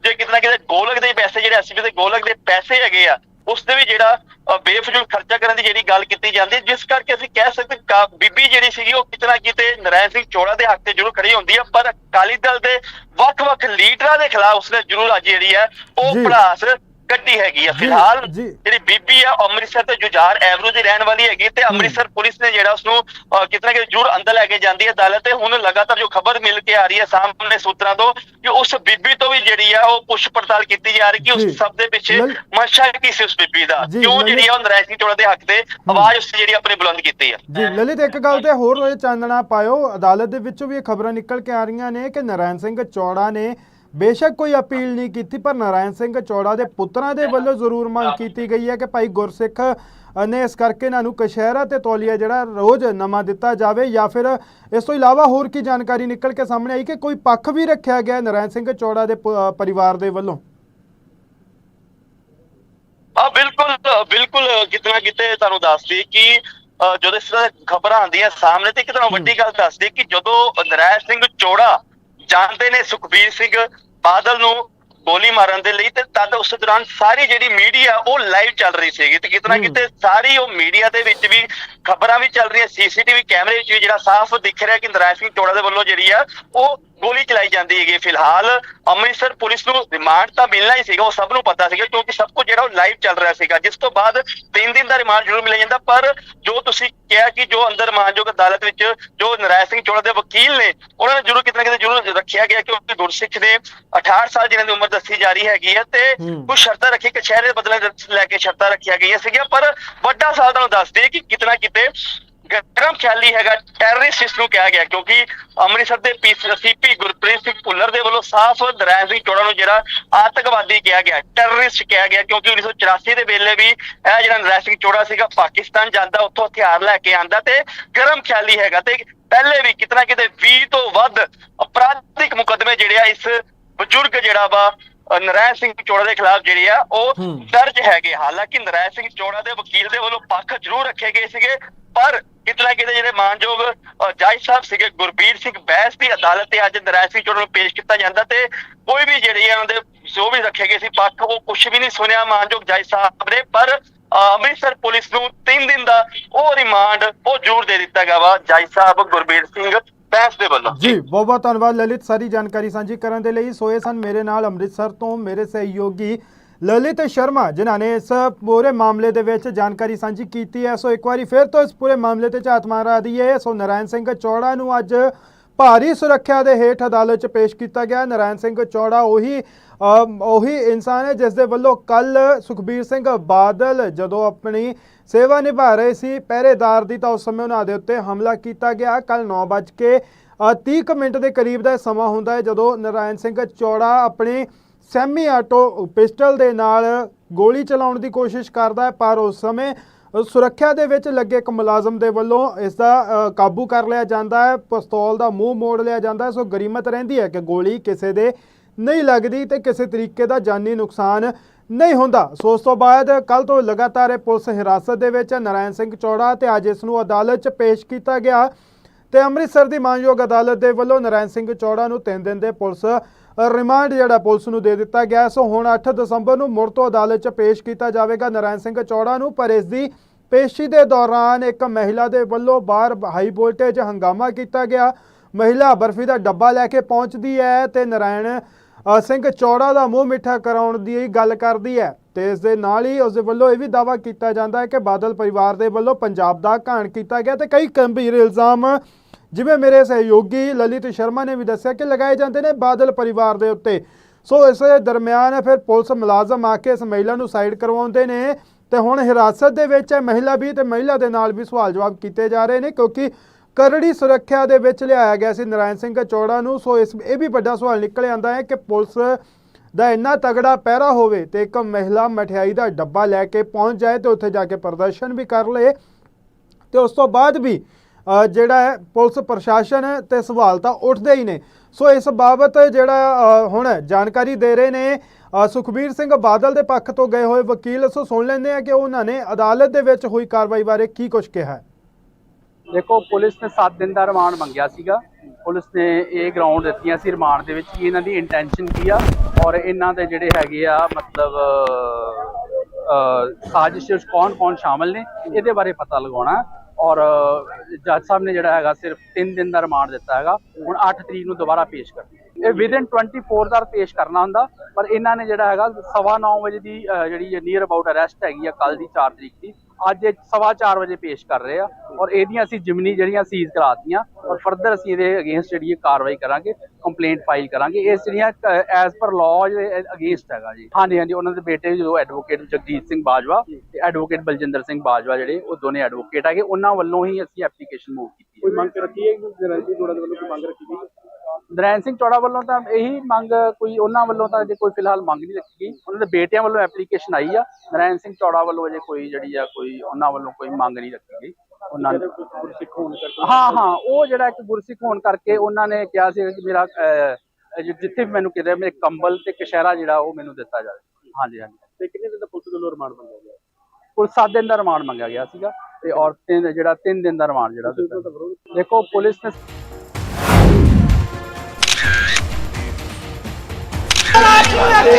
ਜੇ ਕਿਤੇ ਨਾ ਕਿਤੇ ਗੋਲਕ ਦੇ ਪੈਸੇ ਜਿਹੜੇ ਐਸਪੀ ਦੇ ਗੋਲਕ ਦੇ ਪੈਸੇ ਹੈਗੇ ਆ ਉਸ ਤੇ ਵੀ ਜਿਹੜਾ ਬੇਫਜ਼ੂਲ ਖਰਚਾ ਕਰਨ ਦੀ ਜਿਹੜੀ ਗੱਲ ਕੀਤੀ ਜਾਂਦੀ ਹੈ, ਜਿਸ ਕਰਕੇ ਅਸੀਂ ਕਹਿ ਸਕਦੇ ਬੀਬੀ ਜਿਹੜੀ ਸੀਗੀ ਉਹ ਕਿਤੇ ਨਾ ਕਿਤੇ ਨਰਾਇਣ ਸਿੰਘ ਚੋੜਾ ਦੇ ਹੱਕ ਤੇ ਜ਼ਰੂਰ ਖੜੀ ਹੁੰਦੀ ਹੈ ਪਰ ਅਕਾਲੀ ਦਲ ਦੇ ਵੱਖ-ਵੱਖ ਲੀਡਰਾਂ ਦੇ ਖਿਲਾਫ ਉਸਨੇ ਜ਼ਰੂਰ ਅੱਜ ਜਿਹੜੀ ਹੈ ਉਹ। ਭੜਾਸ ਕੱਢੀ ਹੈਗੀ ਆ ਫਿਲਹਾਲ। ਜਿਹੜੀ ਬੀਬੀ ਆ ਅੰਮ੍ਰਿਤਸਰ ਤੇ ਜੁਝਾਰ ਐਵਰੂ ਦੀ ਰਹਿਣ ਵਾਲੀ ਹੈਗੀ ਤੇ ਅੰਮ੍ਰਿਤਸਰ ਪੁਲਿਸ ਨੇ ਜਿਹੜਾ ਕਿਤੇ ਨਾ ਕਿਤੇ ਜ਼ਰੂਰ ਅੰਦਰ ਲੈ ਕੇ ਜਾਂਦੀ ਹੈ ਅਦਾਲਤ ਤੇ। ਹੁਣ ਲਗਾਤਾਰ ਜੋ ਖਬਰ ਮਿਲ ਕੇ ਆ ਰਹੀ ਹੈ ਸਾਹਮਣੇ ਸੂਤਰਾਂ ਤੋਂ ਕਿ ਉਸ ਬੀਬੀ ਤੋਂ ਵੀ ਜਿਹੜੀ ਆ ਉਹ ਪੁੱਛ ਪੜਤਾਲ ਕੀਤੀ ਜਾ ਰਹੀ ਕਿ। ਉਸ ਸਭ ਦੇ ਪਿੱਛੇ ਮਨਸ਼ਾ ਕੀ ਸੀ ਉਸ ਬੀਬੀ ਦਾ? ਕਿਉਂ ਜਿਹੜੀ ਆ ਉਹ ਨਰਾਇਣ ਸਿੰਘ ਚੋੜਾ ਦੇ ਹੱਕ ਤੇ ਆਵਾਜ਼ ਉਸ ਜਿਹੜੀ ਆਪਣੀ ਬੁਲੰਦ ਕੀਤੀ ਆ। ਜੀ ਲਲਿਤ ਇੱਕ ਗੱਲ ਤੇ ਹੋਰ ਚਾਨਣਾ ਪਾਇਓ। ਅਦਾਲਤ ਦੇ ਵਿੱਚੋਂ ਵੀ ਇਹ ਖਬਰਾਂ ਨਿਕਲ ਕੇ ਆ ਰਹੀਆਂ ਨੇ ਕਿ ਨਾਰਾਇਣ ਸਿੰਘ ਚੌੜਾ ਨੇ ਬੇਸ਼ੱਕ ਕੋਈ ਅਪੀਲ ਨਹੀਂ ਕੀਤੀ ਪਰ ਨਾਰਾਇਣ ਸਿੰਘ ਚੌੜਾ ਦੇ ਪੁੱਤਰਾਂ ਦੇ ਵੱਲੋਂ ਜ਼ਰੂਰ ਮੰਗ ਕੀਤੀ ਗਈ ਹੈ ਕਿ ਭਾਈ ਗੁਰਸਿੱਖ ਨੇ ਇਸ ਕਰਕੇ ਇਹਨਾਂ ਨੂੰ ਕਸ਼ਹਿਰਾ ਤੇ ਤੌਲੀਆ ਜਿਹੜਾ ਰੋਜ਼ ਨਵਾਂ ਦਿੱਤਾ ਜਾਵੇ ਜਾਂ ਫਿਰ ਇਸ ਤੋਂ ਇਲਾਵਾ ਹੋਰ ਕੀ ਜਾਣਕਾਰੀ ਨਿਕਲ ਕੇ ਸਾਹਮਣੇ ਆਈ ਕਿ ਕੋਈ ਪੱਖ ਵੀ ਰੱਖਿਆ ਗਿਆ ਹੈ ਨਾਰਾਇਣ ਸਿੰਘ ਚੌੜਾ ਦੇ ਪਰਿਵਾਰ ਦੇ ਵੱਲੋਂ? ਆ ਬਿਲਕੁਲ ਬਿਲਕੁਲ ਕਿਤਨਾ ਕਿਤੇ ਤੁਹਾਨੂੰ ਦੱਸਦੀ ਕਿ ਜਦੋਂ ਇਸ ਤਰ੍ਹਾਂ ਖਬਰਾਂ ਆਉਂਦੀਆਂ ਸਾਹਮਣੇ ਤੇ ਕਿਤਨਾ ਵੱਡੀ ਗੱਲ ਦੱਸਦੀ ਕਿ ਜਦੋਂ ਨਰਾਇਣ ਸਿੰਘ ਚੋੜਾ ਜਾਂਦੇ ਨੇ ਸੁਖਬੀਰ ਸਿੰਘ ਬਾਦਲ ਨੂੰ ਗੋਲੀ ਮਾਰਨ ਦੇ ਲਈ ਤੇ ਤਦ ਉਸ ਦੌਰਾਨ ਸਾਰੀ ਜਿਹੜੀ ਮੀਡੀਆ ਉਹ ਲਾਈਵ ਚੱਲ ਰਹੀ ਸੀਗੀ ਤੇ ਕਿਤਨਾ। ਕਿਤੇ ਸਾਰੀ ਉਹ ਮੀਡੀਆ ਦੇ ਵਿੱਚ ਵੀ ਖਬਰਾਂ ਵੀ ਚੱਲ ਰਹੀਆਂ ਸੀਸੀਟੀਵੀ ਕੈਮਰੇ ਵਿੱਚ ਵੀ ਜਿਹੜਾ ਸਾਫ਼ ਦਿਖ ਰਿਹਾ ਕਿ ਨਰਾਇਣ ਸਿੰਘ ਚੋੜਾ ਦੇ ਵੱਲੋਂ ਜਿਹੜੀ ਆ ਉਹ ਗੋਲੀ ਚਲਾਈ ਜਾਂਦੀ ਹੈਗੀ ਫਿਲਹਾਲ ਅੰਮ੍ਰਿਤਸਰ ਪੁਲਿਸ ਨੂੰ ਰਿਮਾਂਡ ਤਾਂ ਮਿਲਣਾ ਹੀ ਸੀਗਾ ਉਹ ਸਭ ਨੂੰ ਪਤਾ ਸੀਗਾ ਕਿਉਂਕਿ ਸਭ ਕੁਝ ਜਿਹੜਾ ਉਹ ਲਾਈਵ ਚੱਲ ਰਿਹਾ ਸੀਗਾ ਜਿਸ ਤੋਂ ਬਾਅਦ 3 ਦਿਨ ਦਾ ਰਿਮਾਂਡ ਜ਼ਰੂਰ ਮਿਲਿਆ ਜਾਂਦਾ ਪਰ ਜੋ ਤੁਸੀਂ ਕਿਹਾ ਕਿ ਜੋ ਅੰਦਰ ਮਾਨਯੋਗ ਅਦਾਲਤ ਵਿੱਚ ਜੋ ਨਰਾਇਣ ਸਿੰਘ ਚੋੜਾ ਦੇ ਵਕੀਲ ਨੇ ਉਹਨਾਂ ਨੇ ਜ਼ਰੂਰ ਕਿਤੇ ਨਾ ਕਿਤੇ ਜ਼ਰੂਰ ਰੱਖਿਆ ਗਿਆ ਕਿ ਉਹ ਗੁਰਸਿੱਖ ਦੇ 68 ਸਾਲ ਜਿਹਨਾਂ ਦੀ ਉਮਰ ਦੱਸੀ ਜਾ ਰਹੀ ਹੈਗੀ ਹੈ ਤੇ। ਕੁਝ ਸ਼ਰਤਾਂ ਰੱਖੀ ਕਚਹਿਰੇ ਦੇ ਬਦਲੇ ਲੈ ਕੇ ਸ਼ਰਤਾਂ ਰੱਖੀਆਂ ਗਈਆਂ ਸੀਗੀਆਂ ਪਰ ਵੱਡਾ ਸਵਾਲ ਤੁਹਾਨੂੰ ਦੱਸਦੀ ਕਿ ਕਿਤਨਾ ਕਿਤੇ ਗਰਮ ਖਿਆਲੀ ਹੈਗਾ ਟੈਰਰਿਸਟ ਇਸ ਨੂੰ ਕਿਹਾ ਗਿਆ, ਕਿਉਂਕਿ ਅੰਮ੍ਰਿਤਸਰ ਦੇ ਸੀਪੀ ਗੁਰਪ੍ਰੀਤ ਸਿੰਘ ਭੁੱਲਰ ਦੇ ਵੱਲੋਂ ਸਾਫ਼ ਨਰਾਇਣ ਸਿੰਘ ਚੋੜਾ ਨੂੰ ਜਿਹੜਾ ਆਤੰਕਵਾਦੀ ਕਿਹਾ ਗਿਆ ਟੈਰਰਿਸਟ ਕਿਹਾ ਗਿਆ, ਕਿਉਂਕਿ 1984 ਦੇ ਵੇਲੇ ਵੀ ਇਹ ਜਿਹੜਾ ਨਰਾਇਣ ਸਿੰਘ ਚੋੜਾ ਸੀਗਾ, ਪਾਕਿਸਤਾਨ ਜਾਂਦਾ, ਉੱਥੋਂ ਹਥਿਆਰ ਲੈ ਕੇ ਆਂਦਾ ਤੇ ਗਰਮ ਖਿਆਲੀ ਹੈਗਾ ਤੇ ਪਹਿਲੇ ਵੀ ਕਿਤਨਾ ਕਿਤੇ 20 ਤੋਂ ਵੱਧ ਅਪਰਾਧਿਕ ਮੁਕੱਦਮੇ ਜਿਹੜੇ ਆ, ਇਸ ਬਜ਼ੁਰਗ ਜਿਹੜਾ ਵਾ ਨਰਾਇਣ ਸਿੰਘ ਚੋੜਾ ਦੇ ਖਿਲਾਫ ਜਿਹੜੇ ਆ ਉਹ। ਦਰਜ ਹੈਗੇ ਹਾਲਾਂਕਿ ਨਰਾਇਣ ਸਿੰਘ ਚੋੜਾ ਦੇ ਵਕੀਲ ਦੇ ਵੱਲੋਂ ਪੱਖ ਜ਼ਰੂਰ ਰੱਖੇ ਗਏ ਸੀਗੇ ਪਰ ਕਿਤਨਾ ਕਿਤੇ ਜਿਹੜੇ ਮਾਨਯੋਗ ਜੱਜ ਸਾਹਿਬ ਸੀਗੇ ਗੁਰਬੀਰ ਸਿੰਘ ਬੈਸ ਦੀ ਅਦਾਲਤ ਤੇ ਅੱਜ ਨਰਾਇਣ ਸਿੰਘ ਚੋੜਾ ਨੂੰ ਪੇਸ਼ ਕੀਤਾ ਜਾਂਦਾ ਤੇ ਕੋਈ ਵੀ ਜਿਹੜੀ ਆ ਉਹਨਾਂ ਦੇ ਜੋ ਵੀ ਰੱਖੇ ਗਏ ਸੀ ਪੱਖ ਉਹ ਕੁਝ ਵੀ ਨਹੀਂ ਸੁਣਿਆ ਮਾਨਯੋਗ ਜੱਜ ਸਾਹਿਬ ਨੇ ਪਰ ਅੰਮ੍ਰਿਤਸਰ ਪੁਲਿਸ ਨੂੰ 3 ਦਿਨ ਦਾ ਉਹ ਰਿਮਾਂਡ ਉਹ ਜ਼ਰੂਰ ਦੇ ਦਿੱਤਾ ਗਿਆ ਵਾ ਜੱਜ ਸਾਹਿਬ ਗੁਰਬੀਰ ਸਿੰਘ ਬੈਸ ਦੇ ਵੱਲੋਂ। ਜੀ, ਬਹੁਤ ਬਹੁਤ ਧੰਨਵਾਦ ਲਲਿਤ ਸਾਰੀ ਜਾਣਕਾਰੀ ਸਾਂਝੀ ਕਰਨ ਦੇ ਲਈ। ਸੋਏ ਸਨ ਮੇਰੇ ਨਾਲ ਅੰਮ੍ਰਿਤਸਰ ਤੋਂ ਮੇਰੇ ਸਹਿਯੋਗੀ ਲਲਿਤ ਸ਼ਰਮਾ, ਜਿਨ੍ਹਾਂ ਨੇ ਇਸ ਪੂਰੇ ਮਾਮਲੇ ਦੇ ਵਿੱਚ ਜਾਣਕਾਰੀ ਸਾਂਝੀ ਕੀਤੀ ਹੈ। ਸੋ ਇੱਕ ਵਾਰੀ ਫਿਰ ਤੋਂ ਇਸ ਪੂਰੇ ਮਾਮਲੇ ਤੇ ਝਾਤ ਮਾਰਾ ਦਈਏ ਸੋ ਨਰਾਇਣ ਸਿੰਘ ਚੌੜਾ ਨੂੰ ਅੱਜ ਭਾਰੀ ਸੁਰੱਖਿਆ ਦੇ ਹੇਠ ਅਦਾਲਤ 'ਚ ਪੇਸ਼ ਕੀਤਾ ਗਿਆ। ਨਰਾਇਣ ਸਿੰਘ ਚੌੜਾ ਉਹੀ ਉਹੀ ਇਨਸਾਨ ਹੈ ਜਿਸ ਦੇ ਵੱਲੋਂ ਕੱਲ ਸੁਖਬੀਰ ਸਿੰਘ ਬਾਦਲ ਜਦੋਂ ਆਪਣੀ ਸੇਵਾ ਨਿਭਾ ਰਹੇ ਸੀ, ਪਹਿਰੇਦਾਰ ਦੀ ਤਾਂ ਉਸ ਸਮੇਂ ਉਹਨਾਂ ਦੇ ਉੱਤੇ ਹਮਲਾ ਕੀਤਾ ਗਿਆ। ਕੱਲ 9:00 ਕੇ 30 ਕੁ ਮਿੰਟ ਦੇ ਕਰੀਬ ਦਾ ਇਹ ਸਮਾਂ ਹੁੰਦਾ ਹੈ ਜਦੋਂ ਨਰਾਇਣ ਸਿੰਘ ਚੌੜਾ ਆਪਣੀ ਸੈਮੀ ਆਟੋ ਪਿਸਟਲ ਦੇ ਨਾਲ ਗੋਲੀ ਚਲਾਉਣ ਦੀ ਕੋਸ਼ਿਸ਼ ਕਰਦਾ ਹੈ, ਪਰ ਉਸ ਸਮੇਂ ਸੁਰੱਖਿਆ ਦੇ ਵਿੱਚ ਲੱਗੇ ਇੱਕ ਮੁਲਾਜ਼ਮ ਦੇ ਵੱਲੋਂ ਇਸ ਦਾ ਕਾਬੂ ਕਰ ਲਿਆ ਜਾਂਦਾ ਹੈ, ਪਿਸਤੌਲ ਦਾ ਮੂੰਹ ਮੋੜ ਲਿਆ ਜਾਂਦਾ ਹੈ। ਸੋ ਗਰੀਮਤ ਰਹਿੰਦੀ ਹੈ ਕਿ ਗੋਲੀ ਕਿਸੇ ਦੇ ਨਹੀਂ ਲੱਗਦੀ ਤੇ ਕਿਸੇ ਤਰੀਕੇ ਦਾ ਜਾਨੀ ਨੁਕਸਾਨ ਨਹੀਂ ਹੁੰਦਾ। ਸੋ ਉਸ ਤੋਂ ਬਾਅਦ ਕੱਲ ਤੋਂ ਲਗਾਤਾਰ ਇਹ ਪੁਲਿਸ ਹਿਰਾਸਤ ਦੇ ਵਿੱਚ ਹੈ ਨਰਾਇਣ ਸਿੰਘ ਚੌੜਾ ਤੇ ਅੱਜ ਇਸ ਨੂੰ ਅਦਾਲਤ 'ਚ ਪੇਸ਼ ਕੀਤਾ ਗਿਆ ਤੇ ਅੰਮ੍ਰਿਤਸਰ ਦੀ ਮਾਨਯੋਗ ਅਦਾਲਤ ਦੇ ਵੱਲੋਂ ਨਰਾਇਣ ਸਿੰਘ ਚੌੜਾ ਨੂੰ 3 ਦਿਨ ਦੇ ਪੁਲਿਸ ਰਿਮਾਂਡ ਜਿਹੜਾ ਪੁਲਿਸ ਨੂੰ ਦੇ ਦਿੱਤਾ ਗਿਆ। ਸੋ ਹੁਣ 8 ਦਸੰਬਰ ਨੂੰ ਮੁੜ ਤੋਂ ਅਦਾਲਤ 'ਚ ਪੇਸ਼ ਕੀਤਾ ਜਾਵੇਗਾ ਨਰਾਇਣ ਸਿੰਘ ਚੌੜਾ ਨੂੰ, ਪਰ ਇਸ ਦੀ ਪੇਸ਼ੀ ਦੇ ਦੌਰਾਨ ਇੱਕ ਮਹਿਲਾ ਦੇ ਵੱਲੋਂ ਬਾਹਰ ਹਾਈ ਵੋਲਟੇਜ ਹੰਗਾਮਾ ਕੀਤਾ ਗਿਆ। ਮਹਿਲਾ ਬਰਫੀ ਦਾ ਡੱਬਾ ਲੈ ਕੇ ਪਹੁੰਚਦੀ ਹੈ ਤੇ ਨਰਾਇਣ ਸਿੰਘ ਚੌੜਾ ਦਾ ਮੂੰਹ ਮਿੱਠਾ ਕਰਾਉਣ ਦੀ ਗੱਲ ਕਰਦੀ ਹੈ ਤੇ ਇਸ ਦੇ ਨਾਲ ਹੀ ਉਸ ਦੇ ਵੱਲੋਂ ਇਹ ਵੀ ਦਾਵਾ ਕੀਤਾ ਜਾਂਦਾ ਹੈ ਕਿ ਬਾਦਲ ਪਰਿਵਾਰ ਦੇ ਵੱਲੋਂ ਪੰਜਾਬ ਦਾ ਘਾਣ ਕੀਤਾ ਗਿਆ ਤੇ ਕਈ ਗੰਭੀਰ ਇਲਜ਼ਾਮ, ਜਿਵੇਂ ਮੇਰੇ ਸਹਿਯੋਗੀ ਲਲਿਤ ਸ਼ਰਮਾ ਨੇ ਵੀ ਦੱਸਿਆ ਕਿ ਲਗਾਏ ਜਾਂਦੇ ਨੇ ਬਾਦਲ ਪਰਿਵਾਰ ਦੇ ਉੱਤੇ। ਸੋ ਇਸ ਦਰਮਿਆਨ ਫਿਰ ਪੁਲਿਸ ਮੁਲਾਜ਼ਮ ਆ ਕੇ ਇਸ ਮਹਿਲਾ ਨੂੰ ਸਾਈਡ ਕਰਵਾਉਂਦੇ ਨੇ ਤੇ ਹੁਣ ਹਿਰਾਸਤ ਦੇ ਵਿੱਚ ਹੈ, ਮਹਿਲਾ ਵੀ ਤੇ ਮਹਿਲਾ ਦੇ ਨਾਲ ਵੀ ਸਵਾਲ ਜਵਾਬ ਕੀਤੇ ਜਾ ਰਹੇ ਨੇ ਕਿਉਂਕਿ ਕਰੜੀ ਸੁਰੱਖਿਆ ਦੇ ਵਿੱਚ ਲਿਆਇਆ ਗਿਆ ਸੀ। ਨਰਾਇਣ ਸਿੰਘ ਚੌੜਾ ਨੂੰ, ਸੋ ਇਸ, ਇਹ ਵੀ ਵੱਡਾ ਸਵਾਲ ਨਿਕਲ ਆਂਦਾ ਹੈ ਕਿ ਪੁਲਿਸ ਦਾ ਇੰਨਾ ਤਗੜਾ ਪਹਿਰਾ ਹੋਵੇ ਤੇ ਇੱਕ ਮਹਿਲਾ ਮਠਿਆਈ ਦਾ ਡੱਬਾ ਲੈ ਕੇ ਪਹੁੰਚ ਜਾਏ ਤੇ ਉੱਥੇ ਜਾ ਕੇ ਪ੍ਰਦਰਸ਼ਨ ਵੀ ਕਰ ਲਏ। ਤੇ ਉਸ ਤੋਂ ਬਾਅਦ ਵੀ ਜਿਹੜਾ ਹੈ, ਪੁਲਿਸ ਪ੍ਰਸ਼ਾਸਨ ਤੇ ਸਵਾਲ ਤਾਂ ਉੱਠਦੇ ਹੀ ਨੇ। ਸੋ ਇਸ ਬਾਬਤ ਜਿਹੜਾ ਹੁਣ ਜਾਣਕਾਰੀ ਦੇ ਰਹੇ ਨੇ ਸੁਖਬੀਰ ਸਿੰਘ ਬਾਦਲ ਦੇ ਪੱਖ ਤੋਂ ਗਏ ਹੋਏ ਵਕੀਲ। ਸੋ ਸੁਣ ਲੈਂਦੇ ਆ ਕਿ ਉਹਨਾਂ ਨੇ ਅਦਾਲਤ ਦੇ ਵਿੱਚ ਹੋਈ ਕਾਰਵਾਈ ਬਾਰੇ ਕੀ ਕੁਝ ਕਿਹਾ ਹੈ। ਦੇਖੋ, ਪੁਲਿਸ ਨੇ 7 ਦਿਨ ਦਾ ਰਿਮਾਂਡ ਮੰਗਿਆ ਸੀਗਾ। ਪੁਲਿਸ ਨੇ ਇਹ ਗਰਾਊਂਡ ਦਿੱਤੀਆਂ ਸੀ ਰਿਮਾਂਡ ਦੇ ਵਿੱਚ ਕਿ ਇਹਨਾਂ ਦੀ ਇੰਟੈਂਸ਼ਨ ਕੀ ਆ ਔਰ ਇਹਨਾਂ ਦੇ ਜਿਹੜੇ ਹੈਗੇ ਆ, ਮਤਲਬ ਸਾਜ਼ਿਸ਼ ਵਿੱਚ ਕੌਣ ਕੌਣ ਸ਼ਾਮਲ ਨੇ, ਇਹਦੇ ਬਾਰੇ ਪਤਾ ਲਗਾਉਣਾ। ਔਰ, ਜੱਜ ਸਾਹਿਬ ਨੇ ਜਿਹੜਾ ਹੈਗਾ, ਸਿਰਫ 3 ਦਿਨ ਦਾ ਰਿਮਾਂਡ ਦਿੱਤਾ ਹੈਗਾ। ਹੁਣ 8 ਤਰੀਕ ਨੂੰ ਦੁਬਾਰਾ ਪੇਸ਼ ਕਰਨਾ ਇਹ ਵਿਦਨ 24 ਦਾ ਪੇਸ਼ ਕਰਨਾ ਹੁੰਦਾ, ਪਰ ਇਹਨਾਂ ਨੇ ਜਿਹੜਾ ਹੈਗਾ, ਸਵਾ ਨੌ ਵਜੇ ਦੀ ਜਿਹੜੀ ਨੀਅਰ ਅਬਾਊਟ ਅਰੈਸਟ ਹੈਗੀ ਆ ਕੱਲ ਦੀ 4 ਤਰੀਕ ਦੀ। ਅੱਜ ਇਹ ਸਵਾ ਚਾਰ ਵਜੇ ਪੇਸ਼ ਕਰ ਰਹੇ ਆ ਔਰ ਇਹਦੀਆਂ ਅਸੀਂ ਜਿਮਨੀ ਜਿਹੜੀਆਂ ਸੀਜ਼ ਕਰਾਤੀਆਂ ਔਰ ਫਰਦਰ ਅਸੀਂ ਇਹਦੇ ਅਗੇਂਸਟ ਜਿਹੜੀ ਕਾਰਵਾਈ ਕਰਾਂਗੇ ਕੰਪਲੇਂਟ ਫਾਈਲ ਕਰਾਂਗੇ ਇਸ ਜਿਹੜੀਆਂ ਐਜ਼ ਪਰ ਲਾਅ ਅਗੇਂਸਟ ਹੈਗਾ ਜੀ। ਹਾਂਜੀ ਹਾਂਜੀ, ਉਹਨਾਂ ਦੇ ਬੇਟੇ ਜੋ ਐਡਵੋਕੇਟ ਜਗਜੀਤ ਸਿੰਘ ਬਾਜਵਾ ਤੇ ਐਡਵੋਕੇਟ ਬਲਜਿੰਦਰ ਸਿੰਘ ਬਾਜਵਾ ਜਿਹੜੇ, ਉਹ ਦੋਨੇ ਐਡਵੋਕੇਟ ਹੈਗੇ। ਉਹਨਾਂ ਵੱਲੋਂ ਹੀ ਅਸੀਂ ਐਪਲੀਕੇਸ਼ਨ ਮੂਵ ਕੀਤੀ ਕੋਈ ਮੰਗ ਰੱਖੀ ਹੈ ਗਰੰਟੀ ਜੋੜਾ ਦੇ ਵੱਲੋਂ ਕੋਈ ਮੰਗ ਰੱਖੀ ਗਈ ਨਰੈਣ ਸਿੰਘ ਚੌੜਾ ਵੱਲੋਂ ਤਾਂ ਇਹੀ ਮੰਗ ਕੋਈ ਉਹਨਾਂ ਵੱਲੋਂ ਤਾਂ ਅਜੇ ਕੋਈ ਫਿਲਹਾਲ ਮੰਗ ਨਹੀਂ ਰੱਖੀ ਗਈ। ਉਹਨਾਂ ਦੇ ਬੇਟਿਆਂ ਵੱਲੋਂ ਐਪਲੀਕੇਸ਼ਨ ਆਈ ਆ। ਨਰੈਣ ਸਿੰਘ ਚੌੜਾ ਵੱਲੋਂ ਅਜੇ ਕੋਈ ਜਿਹੜੀ ਆ ਕੋਈ ਉਹਨਾਂ ਵੱਲੋਂ ਕੋਈ ਮੰਗ ਨਹੀਂ ਰੱਖੀ ਗਈ। ਉਹਨਾਂ ਨੇ ਗੁਰਸਿੱਖ ਹੋਣ ਕਰਕੇ ਹਾਂ ਹਾਂ ਉਹ ਜਿਹੜਾ ਇੱਕ ਗੁਰਸਿੱਖ ਹੋਣ ਕਰਕੇ ਉਹਨਾਂ ਨੇ ਕਿਹਾ ਸੀ ਕਿ ਮੇਰਾ ਜਿੱਥੇ ਵੀ ਮੈਨੂੰ ਕਿਤੇ ਮੇਰੇ ਕੰਬਲ ਤੇ ਕਸ਼ਹਿਰਾ ਜਿਹੜਾ ਉਹ ਮੈਨੂੰ ਦਿੱਤਾ ਜਾਵੇ। ਹਾਂਜੀ ਹਾਂਜੀ। ਤੇ ਕਿੰਨੇ ਦਿਨ ਦਾ ਪੁਲਿਸ ਵੱਲੋਂ ਰਿਮਾਂਡ ਮੰਗਿਆ ਗਿਆ? ਕੁੱਲ 7 ਦਿਨ ਦਾ ਰਿਮਾਂਡ ਮੰਗਿਆ ਗਿਆ ਸੀਗਾ ਤੇ ਔਰ ਤਿੰਨ ਜਿਹੜਾ 3 ਦਿਨ ਦਾ ਰਿਮਾਂਡ ਜਿਹੜਾ ਦਿੱਤਾ। ਦੇਖੋ ਪੁਲਿਸ ਨੇ Caralho, moleque!